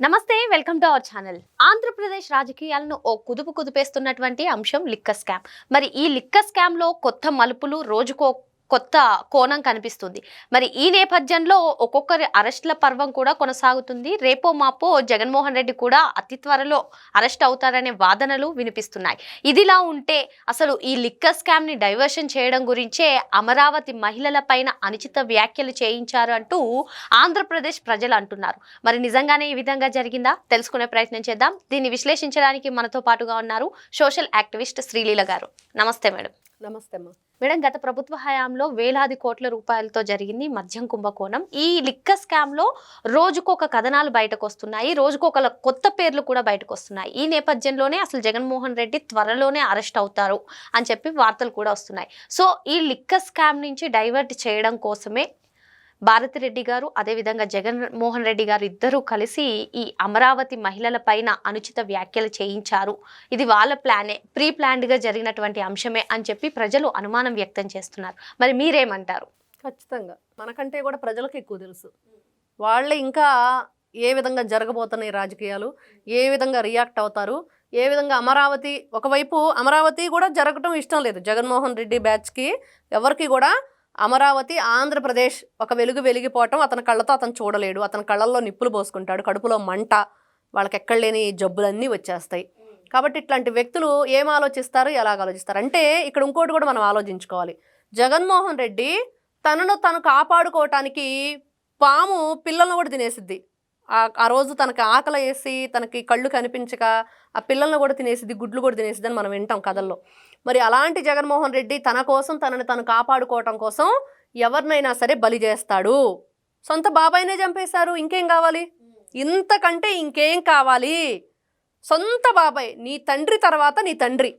నమస్తే welcome to our channel. Andhra Pradesh రాజకీయాలను ఓ కుదుపు కుదిపేస్తున్నటువంటి అంశం లిక్క స్కామ్. మరి ఈ లిక్క స్కామ్లో కొత్త మలుపులు రోజుకో కొత్త కోణం కనిపిస్తుంది. మరి ఈ నేపథ్యంలో ఒక్కొక్కరి అరెస్టుల పర్వం కూడా కొనసాగుతుంది. రేపో మాపో జగన్మోహన్ రెడ్డి కూడా అతి త్వరలో అరెస్ట్ అవుతారనే వాదనలు వినిపిస్తున్నాయి. ఇదిలా ఉంటే అసలు ఈ లిక్కర్ స్కామ్ని డైవర్షన్ చేయడం గురించే అమరావతి మహిళల పైన అనుచిత వ్యాఖ్యలు చేయించారు అంటూ ఆంధ్రప్రదేశ్ ప్రజలు అంటున్నారు. మరి నిజంగానే ఈ విధంగా జరిగిందా? తెలుసుకునే ప్రయత్నం చేద్దాం. దీన్ని విశ్లేషించడానికి మనతో పాటుగా ఉన్నారు సోషల్ యాక్టివిస్ట్ శ్రీలీల గారు. నమస్తే మేడం. నమస్తే అమ్మా. మేడం గత ప్రభుత్వ హయాంలో వేలాది కోట్ల రూపాయలతో జరిగింది మద్యం కుంభకోణం. ఈ లిక్క స్కామ్లో రోజుకొక కథనాలు బయటకు వస్తున్నాయి రోజుకొక కొత్త పేర్లు కూడా బయటకు వస్తున్నాయి ఈ నేపథ్యంలోనే అసలు జగన్మోహన్ రెడ్డి త్వరలోనే అరెస్ట్ అవుతారు అని చెప్పి వార్తలు కూడా వస్తున్నాయి. సో ఈ లిక్క స్కామ్ నుంచి డైవర్ట్ చేయడం కోసమే భారతిరెడ్డి గారు అదేవిధంగా జగన్మోహన్ రెడ్డి గారు ఇద్దరూ కలిసి ఈ అమరావతి మహిళల పైన అనుచిత వ్యాఖ్యలు చేయించారు. ఇది వాళ్ళ ప్లానే ప్రీ ప్లాన్డ్గా జరిగినటువంటి అంశమే అని చెప్పి ప్రజలు అనుమానం వ్యక్తం చేస్తున్నారు. మరి మీరేమంటారు? ఖచ్చితంగా. మనకంటే కూడా ప్రజలకు ఎక్కువ తెలుసు. వాళ్ళు ఇంకా ఏ విధంగా జరగబోతున్నాయి రాజకీయాలు ఏ విధంగా రియాక్ట్ అవుతారు ఏ విధంగా అమరావతి ఒకవైపు అమరావతి కూడా జరగటం ఇష్టం లేదు. జగన్మోహన్ రెడ్డి బ్యాచ్కి ఎవరికి కూడా అమరావతి ఆంధ్రప్రదేశ్ ఒక వెలుగు వెలిగిపోవటం అతని కళ్ళతో అతను చూడలేడు. అతని కళ్ళల్లో నిప్పులు పోసుకుంటాడు. కడుపులో మంట వాళ్ళకి ఎక్కడ లేని జబ్బులన్నీ వచ్చేస్తాయి. కాబట్టి ఇట్లాంటి వ్యక్తులు ఏం ఆలోచిస్తారు? ఎలాగ ఆలోచిస్తారు? అంటే ఇక్కడ ఇంకోటి కూడా మనం ఆలోచించుకోవాలి. జగన్మోహన్ రెడ్డి తనను తను కాపాడుకోవటానికి పాము పిల్లలను కూడా తినేసిద్ది. ఆ- రోజు తనకి ఆకలి వేసి తనకి కళ్ళు కనిపించక ఆ పిల్లల్ని కూడా తినేసిద్ది గుడ్లు కూడా తినేసిద్ది అని మనం వింటాం కథల్లో. మరి అలాంటి జగన్మోహన్ రెడ్డి తన కోసం తనని తను కాపాడుకోవటం కోసం ఎవరినైనా సరే బలి చేస్తాడు. సొంత బాబాయినే చంపేశారు. ఇంకేం కావాలి? ఇంతకంటే ఇంకేం కావాలి? సొంత బాబాయ్ నీ తండ్రి తర్వాత నీ తండ్రి.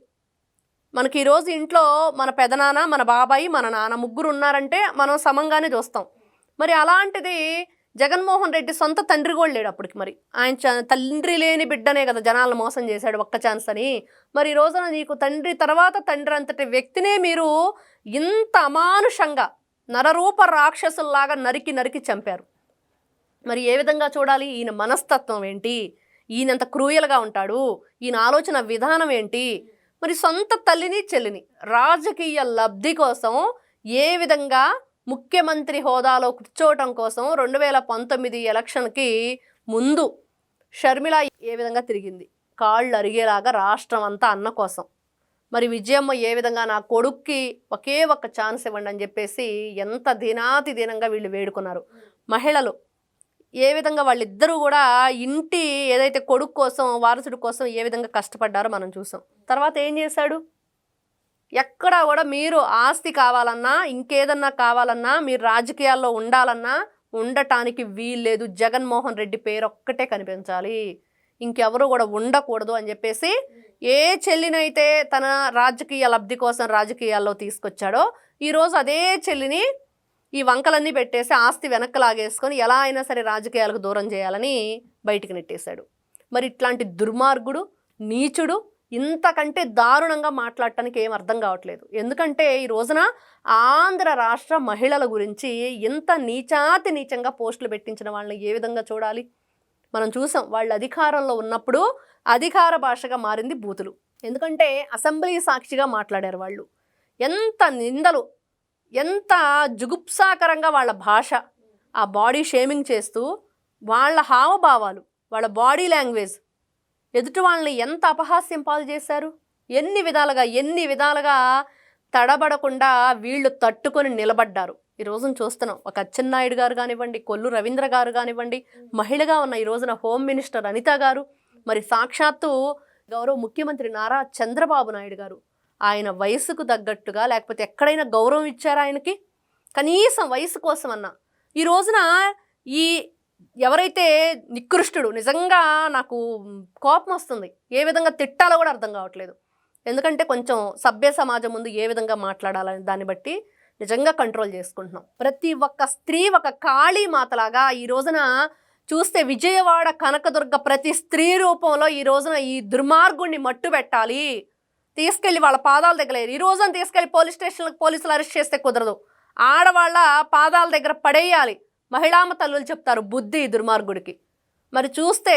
మనకి ఈరోజు ఇంట్లో మన పెదనాన్న మన బాబాయి మన నాన్న ముగ్గురు ఉన్నారంటే మనం సమంగానే చూస్తాం. మరి అలాంటిది జగన్మోహన్ రెడ్డి సొంత తండ్రి కూడా లేడు అప్పటికి మరి. ఆయన తండ్రి లేని బిడ్డనే కదా జనాలను మోసం చేశాడు ఒక్క ఛాన్స్ అని. మరి ఈ రోజున నీకు తండ్రి తర్వాత తండ్రి అంతటి వ్యక్తినే మీరు ఇంత అమానుషంగా నరరూప రాక్షసుల్లాగా నరికి నరికి చంపారు. మరి ఏ విధంగా చూడాలి? ఈయన మనస్తత్వం ఏంటి? ఈయనంత క్రూయల్గా ఉంటాడు? ఈయన ఆలోచన విధానం ఏంటి? మరి సొంత తల్లిని చెల్లిని రాజకీయ లబ్ధి కోసం ఏ విధంగా ముఖ్యమంత్రి హోదాలో కూర్చోవటం కోసం రెండు వేల పంతొమ్మిది ఎలక్షన్కి ముందు షర్మిల ఏ విధంగా తిరిగింది? కాళ్ళు అరిగేలాగా రాష్ట్రం అంతా అన్న కోసం. మరి విజయమ్మ ఏ విధంగా నా కొడుక్కి ఒకే ఒక్క ఛాన్స్ ఇవ్వండి అని చెప్పేసి ఎంత దినాతి దినంగా వీళ్ళు వేడుకున్నారు. మహిళలు ఏ విధంగా వాళ్ళిద్దరూ కూడా ఇంటి ఏదైతే కొడుకు కోసం వారసుడి కోసం ఏ విధంగా కష్టపడ్డారో మనం చూసాం. తర్వాత ఏం చేశాడు? ఎక్కడా కూడా మీరు ఆస్తి కావాలన్నా ఇంకేదన్నా కావాలన్నా మీరు రాజకీయాల్లో ఉండాలన్నా ఉండటానికి వీల్లేదు. జగన్మోహన్ రెడ్డి పేరు ఒక్కటే కనిపించాలి. ఇంకెవరు కూడా ఉండకూడదు అని చెప్పేసి ఏ చెల్లినైతే తన రాజకీయ లబ్ధి కోసం రాజకీయాల్లో తీసుకొచ్చాడో ఈరోజు అదే చెల్లిని ఈ వంకలన్నీ పెట్టేసి ఆస్తి వెనక్కి లాగేసుకొని ఎలా అయినా సరే రాజకీయాలకు దూరం చేయాలని బయటికి నెట్టేశాడు. మరి ఇట్లాంటి దుర్మార్గుడు నీచుడు ఇంతకంటే దారుణంగా మాట్లాడటానికి ఏం అర్థం కావట్లేదు. ఎందుకంటే ఈ రోజున ఆంధ్ర రాష్ట్ర మహిళల గురించి ఇంత నీచాతి నీచంగా పోస్టులు పెట్టించిన వాళ్ళని ఏ విధంగా చూడాలి? మనం చూసాం వాళ్ళు అధికారంలో ఉన్నప్పుడు అధికార భాషగా మారింది బూతులు. ఎందుకంటే అసెంబ్లీ సాక్షిగా మాట్లాడారు వాళ్ళు. ఎంత నిందలు ఎంత జుగుప్సాకరంగా వాళ్ళ భాష ఆ బాడీ షేమింగ్ చేస్తూ వాళ్ళ హావభావాలు వాళ్ళ బాడీ లాంగ్వేజ్ ఎదుటి వాళ్ళని ఎంత అపహాస్యం పాలు చేశారు? ఎన్ని విధాలుగా ఎన్ని విధాలుగా తడబడకుండా వీళ్ళు తట్టుకొని నిలబడ్డారు. ఈ రోజున చూస్తున్నాం. ఒక అచ్చెన్నాయుడు గారు కానివ్వండి కొల్లు రవీంద్ర గారు కానివ్వండి మహిళగా ఉన్న ఈ రోజున హోమ్ మినిస్టర్ అనిత గారు మరి సాక్షాత్తు గౌరవ ముఖ్యమంత్రి నారా చంద్రబాబు నాయుడు గారు. ఆయన వయసుకు తగ్గట్టుగా లేకపోతే ఎక్కడైనా గౌరవం ఇచ్చారా ఆయనకి? కనీసం వయసు కోసం అన్నా ఈ రోజున ఈ ఎవరైతే నికృష్టుడు నిజంగా నాకు కోపం వస్తుంది. ఏ విధంగా తిట్టాలో కూడా అర్థం కావట్లేదు. ఎందుకంటే కొంచెం సభ్య సమాజం ముందు ఏ విధంగా మాట్లాడాలని దాన్ని బట్టి నిజంగా కంట్రోల్ చేసుకుంటున్నాం. ప్రతి ఒక్క స్త్రీ ఒక కాళీ మాతలాగా ఈ రోజున చూస్తే విజయవాడ కనకదుర్గ ప్రతి స్త్రీ రూపంలో ఈ రోజున ఈ దుర్మార్గుణ్ణి మట్టు పెట్టాలి. తీసుకెళ్ళి వాళ్ళ పాదాల దగ్గర ఈ రోజున తీసుకెళ్ళి పోలీస్ స్టేషన్లకు పోలీసులు అరెస్ట్ చేస్తే కుదరదు. ఆడవాళ్ళ పాదాల దగ్గర పడేయాలి. మహిళామ తల్లులు చెప్తారు బుద్ధి దుర్మార్గుడికి. మరి చూస్తే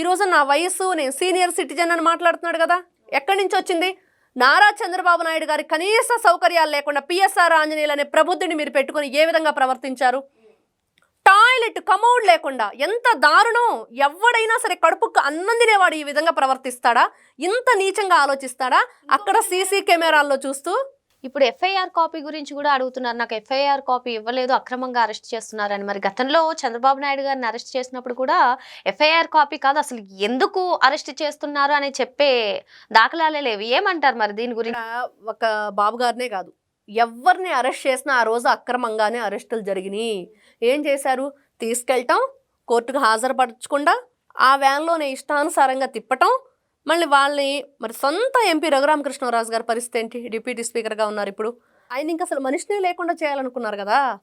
ఈరోజు నా వయస్సు నేను సీనియర్ సిటిజన్ అని మాట్లాడుతున్నాడు కదా ఎక్కడి నుంచి వచ్చింది? నారా చంద్రబాబు నాయుడు గారి కనీస సౌకర్యాలు లేకుండా పిఎస్ఆర్ ఆంజనేయులు అనే ప్రబుద్ధిని మీరు పెట్టుకొని ఏ విధంగా ప్రవర్తించారు? టాయిలెట్ కమౌడ్ లేకుండా ఎంత దారుణం! ఎవడైనా సరే కడుపుకు అన్నం తినేవాడు ఈ విధంగా ప్రవర్తిస్తాడా? ఇంత నీచంగా ఆలోచిస్తాడా? అక్కడ సీసీ కెమెరాల్లో చూస్తూ ఇప్పుడు ఎఫ్ఐఆర్ కాపీ గురించి కూడా అడుగుతున్నారు. నాకు ఎఫ్ఐఆర్ కాపీ ఇవ్వలేదు. అక్రమంగా అరెస్ట్ చేస్తున్నారని. మరి గతంలో చంద్రబాబు నాయుడు గారిని అరెస్ట్ చేసినప్పుడు కూడా ఎఫ్ఐఆర్ కాపీ కాదు. అసలు ఎందుకు అరెస్ట్ చేస్తున్నారు అని చెప్పే దాఖలాలే లేవు. ఏమంటారు మరి దీని గురించి? ఒక బాబు గారినే కాదు. ఎవరిని అరెస్ట్ చేసినా ఆ రోజు అక్రమంగానే అరెస్టులు జరిగినాయి. ఏం చేశారు? తీసుకెళ్ళటం కోర్టుకు హాజరుపరచకుండా ఆ వ్యాన్లోనే ఇష్టానుసారంగా తిప్పటం మళ్ళీ వాళ్ళని మరి సొంత ఎంపీ రఘురామకృష్ణరాజు గారి పరిస్థితి ఏంటి? డిప్యూటీ స్పీకర్గా ఉన్నారు ఇప్పుడు. ఆయన ఇంకా అసలు మనిషిని లేకుండా చేయాలనుకున్నారు కదా?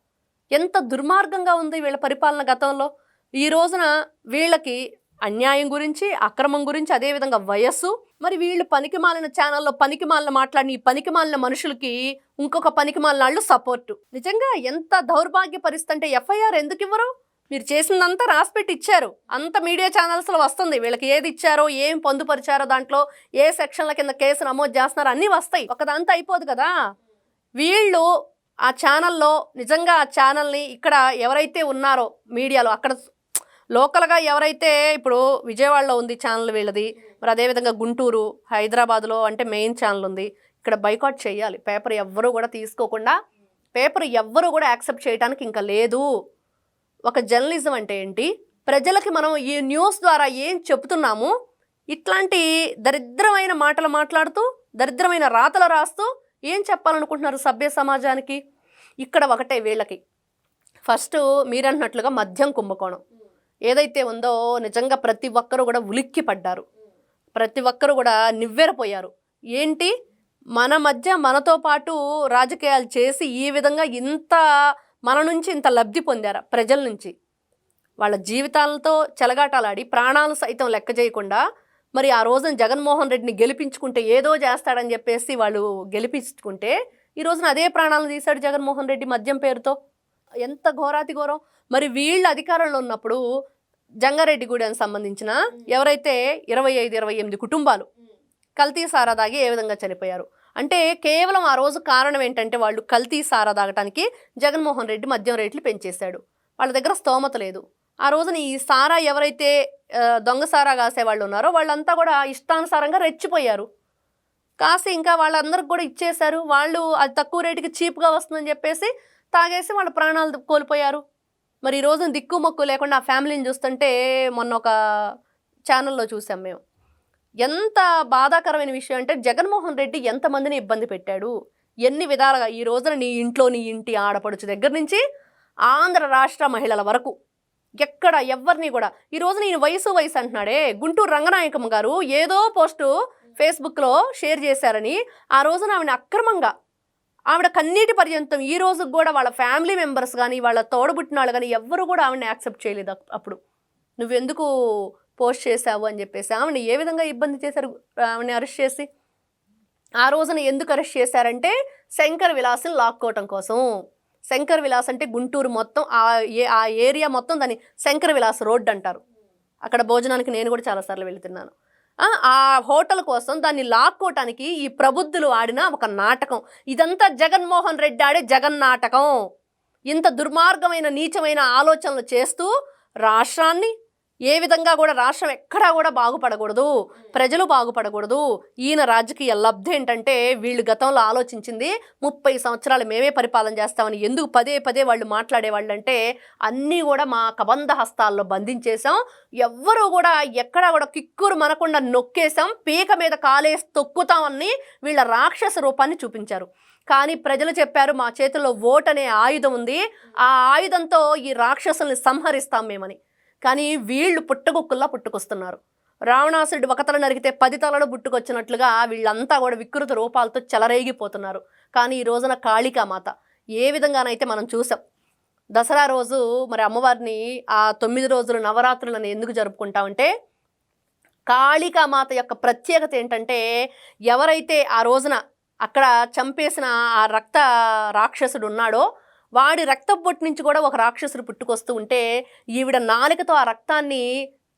ఎంత దుర్మార్గంగా ఉంది వీళ్ళ పరిపాలన గతంలో. ఈ రోజున వీళ్ళకి అన్యాయం గురించి అక్రమం గురించి అదేవిధంగా వయస్సు. మరి వీళ్ళు పనికి మాలిన ఛానల్లో పనికి మాలిన మాట్లాడిన ఈ పనికి మాలిన మనుషులకి ఇంకొక పనికి మాలిన వాళ్ళు సపోర్టు. నిజంగా ఎంత దౌర్భాగ్య పరిస్థితి అంటే ఎఫ్ఐఆర్ ఎందుకు ఇవ్వరు మీరు చేసిందంతా రాసిపెట్టి ఇచ్చారు. అంత మీడియా ఛానల్స్లో వస్తుంది. వీళ్ళకి ఏది ఇచ్చారో ఏం పొందుపరిచారో దాంట్లో ఏ సెక్షన్ల కింద కేసు నమోదు చేస్తున్నారో అన్నీ వస్తాయి. ఒకదంతా అయిపోదు కదా. వీళ్ళు ఆ ఛానల్లో నిజంగా ఆ ఛానల్ని ఇక్కడ ఎవరైతే ఉన్నారో మీడియాలో అక్కడ లోకల్గా ఎవరైతే ఇప్పుడు విజయవాడలో ఉంది ఛానల్ వీళ్ళది మరి అదేవిధంగా గుంటూరు హైదరాబాద్లో అంటే మెయిన్ ఛానల్ ఉంది. ఇక్కడ బైకాట్ చేయాలి. పేపర్ ఎవ్వరూ కూడా తీసుకోకుండా పేపర్ ఎవ్వరూ కూడా యాక్సెప్ట్ చేయడానికి ఇంకా లేదు. ఒక జర్నలిజం అంటే ఏంటి? ప్రజలకి మనం ఈ న్యూస్ ద్వారా ఏం చెప్తున్నాము ఇట్లాంటి దరిద్రమైన మాటలు మాట్లాడుతూ దరిద్రమైన రాతలు రాస్తూ ఏం చెప్పాలనుకుంటున్నారు సభ్య సమాజానికి? ఇక్కడ ఒకటే వీళ్ళకి. ఫస్ట్ మీరన్నట్లుగా మద్యం కుంభకోణం. ఏదైతే ఉందో నిజంగా ప్రతి ఒక్కరు కూడా ఉలిక్కి పడ్డారు. ప్రతి ఒక్కరు కూడా నివ్వెరపోయారు. ఏంటి? మన మధ్య మనతో పాటు రాజకీయాలు చేసి ఈ విధంగా ఇంత మన నుంచి ఇంత లబ్ధి పొందారా? ప్రజల నుంచి. వాళ్ళ జీవితాలతో చెలగాటాలాడి ప్రాణాలు సైతం లెక్క చేయకుండా మరి ఆ రోజున జగన్మోహన్ రెడ్డిని గెలిపించుకుంటే ఏదో చేస్తాడని చెప్పేసి వాళ్ళు గెలిపించుకుంటే ఈ రోజున అదే ప్రాణాలను తీశాడు జగన్మోహన్ రెడ్డి మద్యం పేరుతో. ఎంత ఘోరాతి ఘోరం. మరి వీళ్ళు అధికారంలో ఉన్నప్పుడు జంగారెడ్డిగూడెనికి సంబంధించిన ఎవరైతే ఇరవై ఐదు ఇరవై ఎనిమిది కుటుంబాలు కల్తీ సారా తాగి ఏ విధంగా చనిపోయారు? అంటే కేవలం ఆ రోజు కారణం ఏంటంటే వాళ్ళు కల్తీ సారా తాగటానికి జగన్మోహన్ రెడ్డి మద్యం రేట్లు పెంచేశాడు. వాళ్ళ దగ్గర స్తోమత లేదు. ఆ రోజున ఈ సారా ఎవరైతే దొంగ సారా కాసే వాళ్ళు ఉన్నారో వాళ్ళంతా కూడా ఇష్టానుసారంగా రెచ్చిపోయారు. కాసి ఇంకా వాళ్ళందరికి కూడా ఇచ్చేశారు. వాళ్ళు అది తక్కువ రేటుకి చీప్గా వస్తుందని చెప్పేసి తాగేసి వాళ్ళ ప్రాణాలు కోల్పోయారు. మరి ఈ రోజున దిక్కు మొక్కు లేకుండా ఆ ఫ్యామిలీని చూస్తుంటే మొన్న ఒక ఛానల్లో చూసాం మేము. ఎంత బాధాకరమైన విషయం అంటే జగన్మోహన్ రెడ్డి ఎంతమందిని ఇబ్బంది పెట్టాడు? ఎన్ని విధాలుగా ఈ రోజున నీ ఇంట్లో నీ ఇంటి ఆడపడుచు దగ్గర నుంచి ఆంధ్ర రాష్ట్ర మహిళల వరకు ఎక్కడ ఎవరిని కూడా ఈ రోజు నేను వయసు వయసు అంటున్నాడే. గుంటూరు రంగనాయకమ్మ గారు ఏదో పోస్టు ఫేస్బుక్లో షేర్ చేశారని ఆ రోజున ఆవిడ అక్రమంగా ఆవిడ కన్నీటి పర్యంతం ఈ రోజు కూడా వాళ్ళ ఫ్యామిలీ మెంబర్స్ కానీ వాళ్ళ తోడబుట్టిన వాళ్ళు కానీ ఎవ్వరు కూడా ఆవిడని యాక్సెప్ట్ చేయలేదు అప్పుడు. నువ్వెందుకు పోస్ట్ చేశావు అని చెప్పేసి ఆమెను ఏ విధంగా ఇబ్బంది చేశారు? ఆవిడని అరెస్ట్ చేసి? ఆ రోజున ఎందుకు అరెస్ట్ చేశారంటే శంకర్ విలాసం లాక్కోవటం కోసం. శంకర్ విలాస్ అంటే గుంటూరు మొత్తం ఆ ఏ ఆ ఏరియా మొత్తం దాన్ని శంకర్ విలాస్ రోడ్ అంటారు. అక్కడ భోజనానికి నేను కూడా చాలాసార్లు వెళుతున్నాను. ఆ హోటల్ కోసం దాన్ని లాక్కోవటానికి ఈ ప్రబుద్ధులు ఆడిన ఒక నాటకం. ఇదంతా జగన్మోహన్ రెడ్డి ఆడే జగన్ నాటకం. ఇంత దుర్మార్గమైన నీచమైన ఆలోచనలు చేస్తూ రాష్ట్రాన్ని ఏ విధంగా కూడా రాష్ట్రం ఎక్కడా కూడా బాగుపడకూడదు. ప్రజలు బాగుపడకూడదు. ఈయన రాజకీయ లబ్ధి ఏంటంటే వీళ్ళు గతంలో ఆలోచించింది ముప్పై సంవత్సరాలు మేమే పరిపాలన చేస్తామని ఎందుకు పదే పదే వాళ్ళు మాట్లాడేవాళ్ళు అంటే అన్నీ కూడా మా కబంధ హస్తాల్లో బంధించేశాం. ఎవ్వరూ కూడా ఎక్కడా కూడా కిక్కురు మనకుండా నొక్కేశాం. పీక మీద కాలేసి తొక్కుతామని వీళ్ళ రాక్షస రూపాన్ని చూపించారు. కానీ ప్రజలు చెప్పారు మా చేతిలో ఓట్ అనే ఆయుధం ఉంది. ఆ ఆయుధంతో ఈ రాక్షసుల్ని సంహరిస్తాం మేమని. కానీ వీళ్ళు పుట్టగొక్కుల్లా పుట్టుకొస్తున్నారు. రావణాసుడు ఒకతల నరిగితే నరికితే పది తలలు పుట్టుకొచ్చినట్లుగా వీళ్ళంతా కూడా వికృత రూపాలతో చెలరేగిపోతున్నారు. కానీ ఈ రోజున కాళికామాత ఏ విధంగానైతే మనం చూసాం దసరా రోజు మరి అమ్మవారిని ఆ తొమ్మిది రోజులు నవరాత్రులను ఎందుకు జరుపుకుంటామంటే కాళికామాత యొక్క ప్రత్యేకత ఏంటంటే ఎవరైతే ఆ రోజున అక్కడ చంపేసిన ఆ రక్త రాక్షసుడు ఉన్నాడో వాడి రక్తపొట్టు నుంచి కూడా ఒక రాక్షసుడు పుట్టుకొస్తూ ఉంటే ఈవిడ నాలుకతో ఆ రక్తాన్ని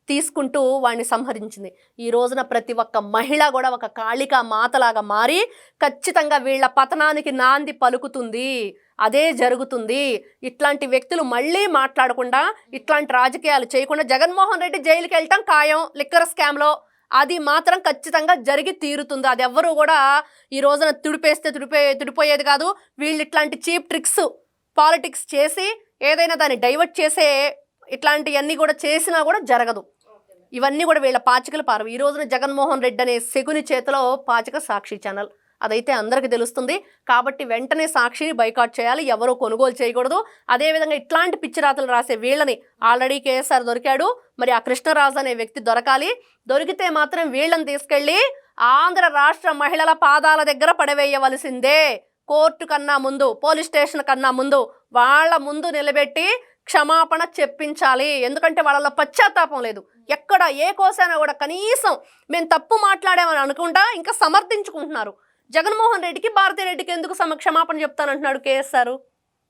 తీసుకుంటూ వాడిని సంహరించింది. ఈ రోజున ప్రతి ఒక్క మహిళ కూడా ఒక కాళికా మాతలాగా మారి ఖచ్చితంగా వీళ్ళ పతనానికి నాంది పలుకుతుంది. అదే జరుగుతుంది. ఇట్లాంటి వ్యక్తులు మళ్ళీ మాట్లాడకుండా ఇట్లాంటి రాజకీయాలు చేయకుండా జగన్మోహన్ రెడ్డి జైలుకి వెళ్ళటం ఖాయం. లిక్కర్ స్కామ్లో అది మాత్రం ఖచ్చితంగా జరిగి తీరుతుంది. అది ఎవ్వరూ కూడా ఈ రోజున తుడిపేస్తే తుడిపోయే తుడిపోయేది కాదు. వీళ్ళు ఇట్లాంటి చీప్ ట్రిక్స్ పాలిటిక్స్ చేసి ఏదైనా దాన్ని డైవర్ట్ చేసే ఇట్లాంటివన్నీ కూడా చేసినా కూడా జరగదు. ఇవన్నీ కూడా వీళ్ళ పాచికలు పారవు. ఈ రోజున జగన్మోహన్ రెడ్డి అనే శకుని చేతిలో పాచిక సాక్షి ఛానల్. అదైతే అందరికీ తెలుస్తుంది. కాబట్టి వెంటనే సాక్షిని బైకాట్ చేయాలి. ఎవరూ కొనుగోలు చేయకూడదు. అదేవిధంగా ఇట్లాంటి పిచ్చిరాతలు రాసే వీళ్ళని ఆల్రెడీ కేఎస్ఆర్ దొరికాడు. మరి ఆ కృష్ణరాజు అనే వ్యక్తి దొరకాలి. దొరికితే మాత్రం వీళ్ళని తీసుకెళ్ళి ఆంధ్ర రాష్ట్ర మహిళల పాదాల దగ్గర పడవేయవలసిందే. కోర్టు కన్నా ముందు పోలీస్ స్టేషన్ కన్నా ముందు వాళ్ళ ముందు నిలబెట్టి క్షమాపణ చెప్పించాలి. ఎందుకంటే వాళ్ళలో పశ్చాత్తాపం లేదు. ఎక్కడ ఏ కోసైనా కూడా కనీసం మేము తప్పు మాట్లాడామని అనుకుంటా ఇంకా సమర్థించుకుంటున్నారు. జగన్మోహన్ రెడ్డికి భారతీ రెడ్డికి ఎందుకు సమ క్షమాపణ చెప్తానంటున్నాడు కేఎస్ఆర్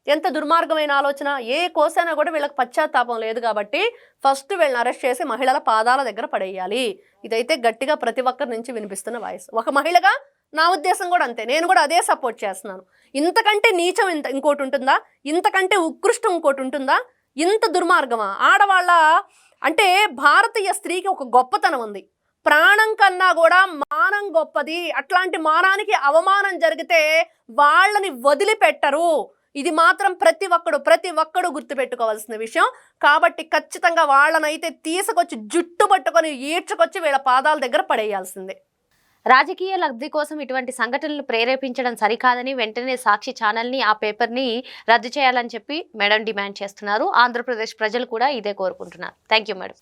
ఎంత దుర్మార్గమైన ఆలోచన. ఏ కోసైనా కూడా వీళ్ళకి పశ్చాత్తాపం లేదు కాబట్టి ఫస్ట్ వీళ్ళని అరెస్ట్ చేసి మహిళల పాదాల దగ్గర పడేయాలి. ఇదైతే గట్టిగా ప్రతి ఒక్కరి నుంచి వినిపిస్తున్న వాయిస్. ఒక మహిళగా నా ఉద్దేశం కూడా అంతే. నేను కూడా అదే సపోర్ట్ చేస్తున్నాను. ఇంతకంటే నీచం ఇంత ఇంకోటి ఉంటుందా? ఇంతకంటే ఉత్కృష్టం ఇంకోటి ఉంటుందా? ఇంత దుర్మార్గమా? ఆడవాళ్ళ అంటే భారతీయ స్త్రీకి ఒక గొప్పతనం ఉంది. ప్రాణం కన్నా కూడా మానం గొప్పది. అట్లాంటి మానానికి అవమానం జరిగితే వాళ్ళని వదిలిపెట్టరు. ఇది మాత్రం ప్రతి ఒక్కడు ప్రతి ఒక్కడు గుర్తుపెట్టుకోవాల్సిన విషయం. కాబట్టి ఖచ్చితంగా వాళ్ళనైతే తీసుకొచ్చి జుట్టు పట్టుకొని ఈడ్చుకొచ్చి వీళ్ళ పాదాల దగ్గర పడేయాల్సిందే. రాజకీయ లబ్ధి కోసం ఇటువంటి సంఘటనలు ప్రేరేపించడం సరికాదని వెంటనే సాక్షి ఛానల్ని ఆ పేపర్ని రద్దు చేయాలని చెప్పి మేడం డిమాండ్ చేస్తున్నారు. ఆంధ్రప్రదేశ్ ప్రజలు కూడా ఇదే కోరుకుంటున్నారు. Thank you madam.